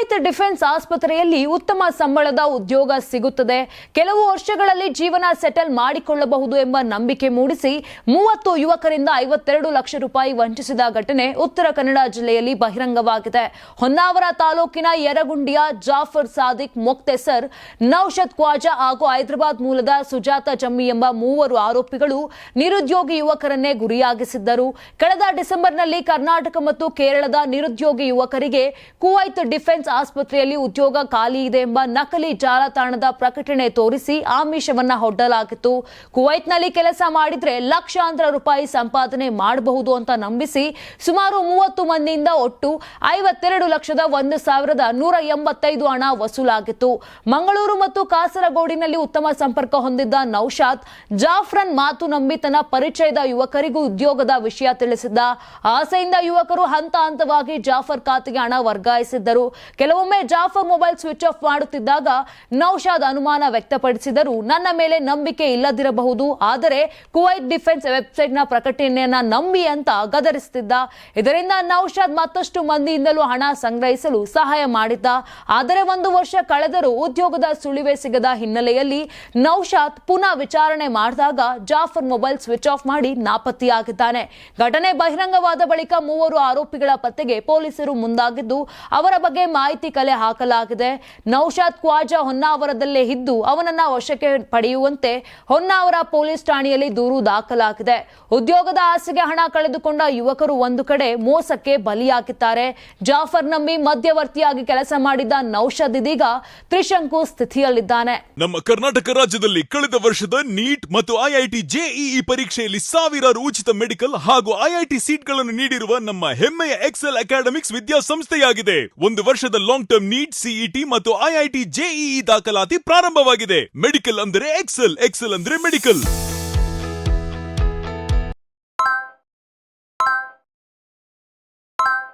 Kuwait defence ಆಸ್ಪತ್ರೆಯಲ್ಲಿ ಉತ್ತಮ ಸಂಬಳದ ಉದ್ಯೋಗ ಸಿಗುತ್ತದೆ. ಕೆಲವು ವರ್ಷಗಳಲ್ಲಿ ಜೀವನ ಸೆಟಲ್ ಮಾಡಿಕೊಳ್ಳಬಹುದು ಎಂಬ ನಂಬಿಕೆ ಮೂಡಿಸಿ ಮೂವತ್ತು ಯುವಕರಿಂದ ಐವತ್ತೆರಡು ಲಕ್ಷ ರೂಪಾಯಿ ವಂಚಿಸಿದ ಘಟನೆ ಉತ್ತರ ಕನ್ನಡ ಜಿಲ್ಲೆಯಲ್ಲಿ ಬಹಿರಂಗವಾಗಿದೆ. ಹೊನ್ನಾವರ ತಾಲೂಕಿನ ಯರಗುಂಡಿಯ ಜಾಫರ್ ಸಾದಿಕ್ ಮೊಕ್ತೆಸರ್ ನೌಷದ್ ಖ್ವಾಜಾ ಹಾಗೂ ಹೈದರಾಬಾದ್ ಮೂಲದ ಸುಜಾತ ಜಮ್ಮಿ ಎಂಬ ಮೂವರು ಆರೋಪಿಗಳು ನಿರುದ್ಯೋಗಿ ಯುವಕರನ್ನೇ ಗುರಿಯಾಗಿಸಿದ್ದರು. ಕಳೆದ ಡಿಸೆಂಬರ್ನಲ್ಲಿ ಕರ್ನಾಟಕ ಮತ್ತು ಕೇರಳದ ನಿರುದ್ಯೋಗಿ ಯುವಕರಿಗೆ ಕುವೈತ್ ಡಿಫೆನ್ಸ್ ಆಸ್ಪತ್ರೆಯಲ್ಲಿ ಉದ್ಯೋಗ ಖಾಲಿ ಇದೆ ಎಂಬ ನಕಲಿ ಜಾಲತಾಣದ ಪ್ರಕಟಣೆ ತೋರಿಸಿ ಆಮಿಷವನ್ನ ಹೊಡ್ಡಲಾಗಿತ್ತು. ಕುವೈತ್ನಲ್ಲಿ ಕೆಲಸ ಮಾಡಿದ್ರೆ ಲಕ್ಷಾಂತರ ರೂಪಾಯಿ ಸಂಪಾದನೆ ಮಾಡಬಹುದು ಅಂತ ನಂಬಿಸಿ ಸುಮಾರು ಮೂವತ್ತು ಮಂದಿಯಿಂದ ಒಟ್ಟು ಐವತ್ತೆರಡು ಲಕ್ಷದ ಒಂದು ಸಾವಿರದ ನೂರ ಎಂಬತ್ತೈದು ಹಣ ವಸೂಲಾಗಿತ್ತು. ಮಂಗಳೂರು ಮತ್ತು ಕಾಸರಗೋಡಿನಲ್ಲಿ ಉತ್ತಮ ಸಂಪರ್ಕ ಹೊಂದಿದ್ದ ನೌಶಾದ್, ಜಾಫ್ರನ್ ಮಾತು ನಂಬಿ ತನ್ನ ಪರಿಚಯದ ಯುವಕರಿಗೂ ಉದ್ಯೋಗದ ವಿಷಯ ತಿಳಿಸಿದ್ದ. ಆಸೆಯಿಂದ ಯುವಕರು ಹಂತ ಹಂತವಾಗಿ ಜಾಫರ್ ಖಾತೆಗೆ ಹಣ ವರ್ಗಾಯಿಸಿದ್ದರು. ಕೆಲವೊಮ್ಮೆ ಜಾಫರ್ ಮೊಬೈಲ್ ಸ್ವಿಚ್ ಆಫ್ ಮಾಡುತ್ತಿದ್ದಾಗ ನೌಶಾದ್ ಅನುಮಾನ ವ್ಯಕ್ತಪಡಿಸಿದರು ನನ್ನ ಮೇಲೆ ನಂಬಿಕೆ ಇಲ್ಲದಿರಬಹುದು. ಆದರೆ ಕುವೈತ್ ಡಿಫೆನ್ಸ್ ವೆಬ್ಸೈಟ್ನ ಪ್ರಕಟಣೆಯನ್ನ ನಂಬಿ ಅಂತ ಗದರಿಸುತ್ತಿದ್ದ. ಇದರಿಂದ ನೌಶಾದ್ ಮತ್ತಷ್ಟು ಮಂದಿಯಿಂದಲೂ ಹಣ ಸಂಗ್ರಹಿಸಲು ಸಹಾಯ ಮಾಡಿದ್ದ. ಆದರೆ ಒಂದು ವರ್ಷ ಕಳೆದರೂ ಉದ್ಯೋಗದ ಸುಳಿವೆ ಸಿಗದ ಹಿನ್ನೆಲೆಯಲ್ಲಿ ನೌಶಾದ್ ಪುನಃ ವಿಚಾರಣೆ ಮಾಡಿದಾಗ ಜಾಫರ್ ಮೊಬೈಲ್ ಸ್ವಿಚ್ ಆಫ್ ಮಾಡಿ ನಾಪತ್ತೆಯಾಗಿದ್ದಾನೆ. ಘಟನೆ ಬಹಿರಂಗವಾದ ಬಳಿಕ ಮೂವರು ಆರೋಪಿಗಳ ಪತ್ತೆಗೆ ಪೊಲೀಸರು ಮುಂದಾಗಿದ್ದು, ಅವರ ಬಗ್ಗೆ ಕಲೆ ಹಾಕಲಾಗಿದೆ. ನೌಶಾದ್ ಖ್ವಾಜಾ ಹೊನ್ನಾವರದಲ್ಲೇ ಇದ್ದು ಅವನನ್ನ ವಶಕ್ಕೆ ಪಡೆಯುವಂತೆ ಹೊನ್ನಾವರ ಪೊಲೀಸ್ ಠಾಣೆಯಲ್ಲಿ ದೂರು ದಾಖಲಾಗಿದೆ. ಉದ್ಯೋಗದ ಆಸೆಗೆ ಹಣ ಕಳೆದುಕೊಂಡ ಯುವಕರು ಒಂದು ಕಡೆ ಮೋಸಕ್ಕೆ ಬಲಿಯಾಗಿದ್ದಾರೆ. ಜಾಫರ್ ನಂಬಿ ಮಧ್ಯವರ್ತಿಯಾಗಿ ಕೆಲಸ ಮಾಡಿದ್ದ ನೌಶದ್ ಇದೀಗ ತ್ರಿಶಂಕು ಸ್ಥಿತಿಯಲ್ಲಿದ್ದಾನೆ. ನಮ್ಮ ಕರ್ನಾಟಕ ರಾಜ್ಯದಲ್ಲಿ ಕಳೆದ ವರ್ಷದ ನೀಟ್ ಮತ್ತು ಐಐಟಿ ಜೆಇಇ ಪರೀಕ್ಷೆಯಲ್ಲಿ ಸಾವಿರಾರು ಉಚಿತ ಮೆಡಿಕಲ್ ಹಾಗೂ ಐಐಟಿ ಸೀಟ್ಗಳನ್ನು ನೀಡಿರುವ ನಮ್ಮ ಹೆಮ್ಮೆಯ ಎಕ್ಸೆಲ್ ಅಕಾಡೆಮಿಕ್ಸ್ ವಿದ್ಯಾಸಂಸ್ಥೆಯಾಗಿದೆ. ಒಂದು ವರ್ಷದ ಲಾಂಗ್ ಟರ್ಮ್ ನೀಟ್ ಸಿಇಟಿ ಮತ್ತು ಐಐಟಿ ಜೆಇಇ ದಾಖಲಾತಿ ಪ್ರಾರಂಭವಾಗಿದೆ. ಮೆಡಿಕಲ್ ಅಂದರೆ ಎಕ್ಸೆಲ್ ಎಕ್ಸೆಲ್ ಅಂದ್ರೆ ಮೆಡಿಕಲ್